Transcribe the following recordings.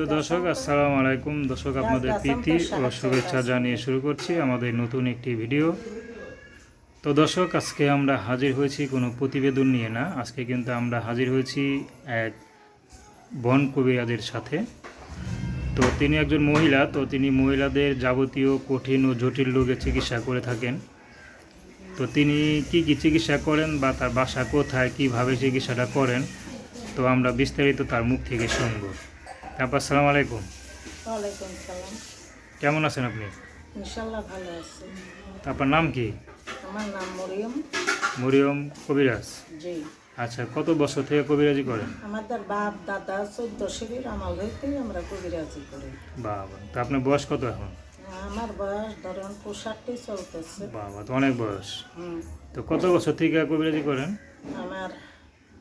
তো দর্শক আসসালামু আলাইকুম। দর্শক আপনাদের প্রীতি ও শুভেচ্ছা জানিয়ে শুরু করছি আমাদের নতুন একটি ভিডিও। তো দর্শক আজকে আমরা হাজির হয়েছি কোনো প্রতিবেদন নিয়ে না। আজকে কিন্তু আমরা হাজির হয়েছি এক বন কবিরাজের সাথে। তো তিনি একজন মহিলা তো তিনি মহিলাদের যাবতীয় কঠিন ও জটিল রোগে চিকিৎসা করে থাকেন। তো তিনি কি কি চিকিৎসা করেন বা তার বাসা কোথায় কীভাবে চিকিৎসাটা করেন তো আমরা বিস্তারিত তার মুখ থেকে শুনব। তারপর আসসালামু আলাইকুম। ওয়ালাইকুম সালাম কেমন আছেন আপনি? ইনশাল্লাহ ভালো আছি। তারপর নাম কি? আমার নাম মরিয়ম। মরিয়ম কবিরাজ। জি। আচ্ছা কত বছর থেকে কবিরাজি করেন? আমাদের বাপ দাদা চোদ্দ শিবির আমল হইতেই আমরা কবিরাজি করি। বাবা তো আপনার বয়স কত এখন? আমার বয়স ধরেন পোশাকটি চলতেছে। বাবা তো অনেক বয়স। হুম। তো কত বছর থেকে কবিরাজি করেন? আমার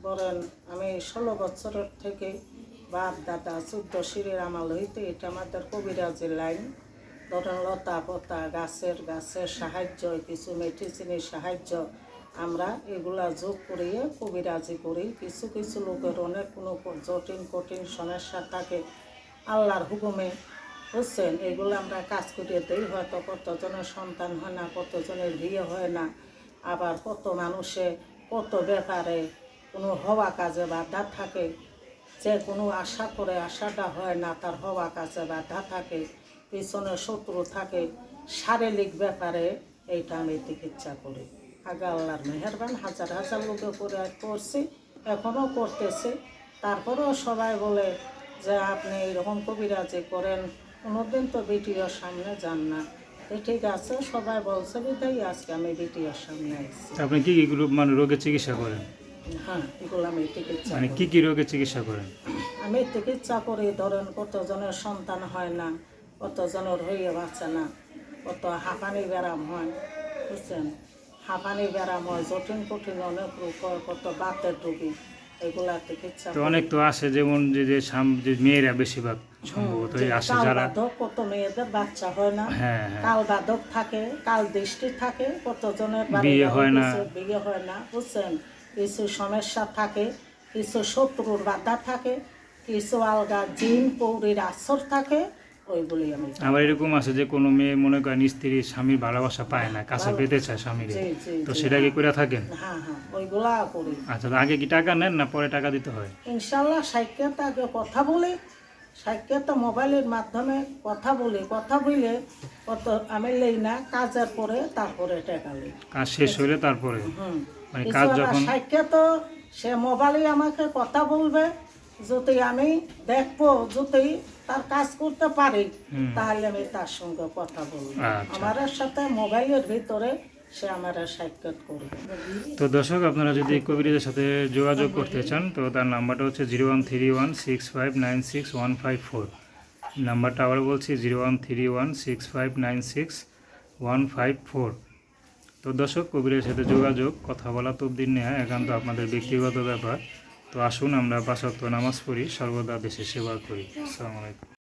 বলেন আমি ষোলো বছরের থেকে বাপ, দাদা, চোদ্দ শিবির আমল হইতে এটা আমাদের কবিরাজি লাইন। ধরেন লতা পতা, গাছের গাছের সাহায্য, কিছু মেডিসিনের সাহায্য। আমরা এগুলা যোগ করিয়ে কবিরাজি করি। কিছু কিছু লোকের অনেক কোনো জটিল, কঠিন সমস্যা থাকে আল্লাহর হুকুমে। বুঝছেন? এগুলো আমরা কাজ করিয়ে দিই, হয়তো কতজনের সন্তান হয় না, কতজনের বিয়ে হয় না। আবার কত মানুষে কত ব্যাপারে কোনো হওয়া কাজে বাধা থাকে। যে কোনো আশা করে আশাটা হয় না, তার হওয়া কাছে বাধা থাকে, পিছনে শত্রু থাকে, শারীরিক ব্যাপারে এইটা আমি চিকিৎসা করি। আগে আল্লাহর মেহরবান, হাজার হাজার লোকে করে করছি এখনও করতেছি। তারপরেও সবাই বলে যে, আপনি এরকম কবিরাজি করেন, কোনোদিন তো বিটিওর সামনে যান না। ঠিক আছে, সবাই বলছে আজকে আমি বিটিওর সামনে আসছি আপনি কি কি গ্রুপ মানে রোগের চিকিৎসা করেন? হ্যাঁ চিকিৎসা মানে কি কি রোগের চিকিৎসা করেন? আমি চিকিৎসা করি ধরেন কতজনের সন্তান হয় না কতজনের বাঁচে না কত হাঁপানি ব্যারাম হয় বুঝছেন? হাঁপানি ব্যারাম হয় জটিল কঠিন অনেক রোগ হয় কত বাতের রোগী এগুলা চিকিৎসা তো অনেক তো আসে যেমন যে যে সাম- যে মেয়েরা বেশিরভাগ সম্ভবত আসে যারা কত মেয়েদের বাচ্চা হয় না হ্যাঁ হ্যাঁ। কাল বাধক থাকে কাল দৃষ্টি থাকে কতজনের বিয়ে হয় না। বিয়ে হয় না বুঝছেন? কিছু সমস্যা থাকে কিছু শত্রুর বাধা থাকে কিছু আলগা জিন পৌরির আসর থাকে ওইগুলি আমি আবার এরকম আছে যে কোনো মেয়ে মনে করেন স্ত্রী স্বামীর ভালোবাসা পায় না কাছে পেতে চায় স্বামীর। তো সেটা কি করে থাকেন? হ্যাঁ হ্যাঁ ওইগুলা করি। আচ্ছা আগে কি টাকা নেন না পরে টাকা দিতে হয়? ইনশাল্লাহ সাইকেলটা আগে কথা বলি। সাইকেলটা মোবাইলের মাধ্যমে কথা বলি। কথা বলে কত আমি লই না কাজের পরে তারপরে টাকা লই কাজ শেষ হইলে তারপরে? হুম। মানে কাজ যখন তো সে মোবাইলে আমাকে কথা বলবে যদি আমি দেখব যদি তার কাজ করতে পারি তাহলে আমি তার সঙ্গে কথা বলব। আচ্ছা। আমার সাথে মোবাইলের ভিতরে সে আমার সাক্ষাৎ করবে। তো দর্শক আপনারা যদি কবিরাজের সাথে যোগাযোগ করতে চান তো তার নাম্বারটা হচ্ছে zero one three one six five nine six one five four. নাম্বারটা আবার বলছি zero one three one six five nine six one five four. তো দর্শক, কবিরের সাথে যোগাযোগ, কথা বলা তবদিন নেওয়া একান্ত আপনাদের ব্যক্তিগত ব্যাপার। তো আসুন আমরা পাশক্ত নামাজ পড়ি, সর্বদা দেশের সেবা করি। আসসালামু আলাইকুম।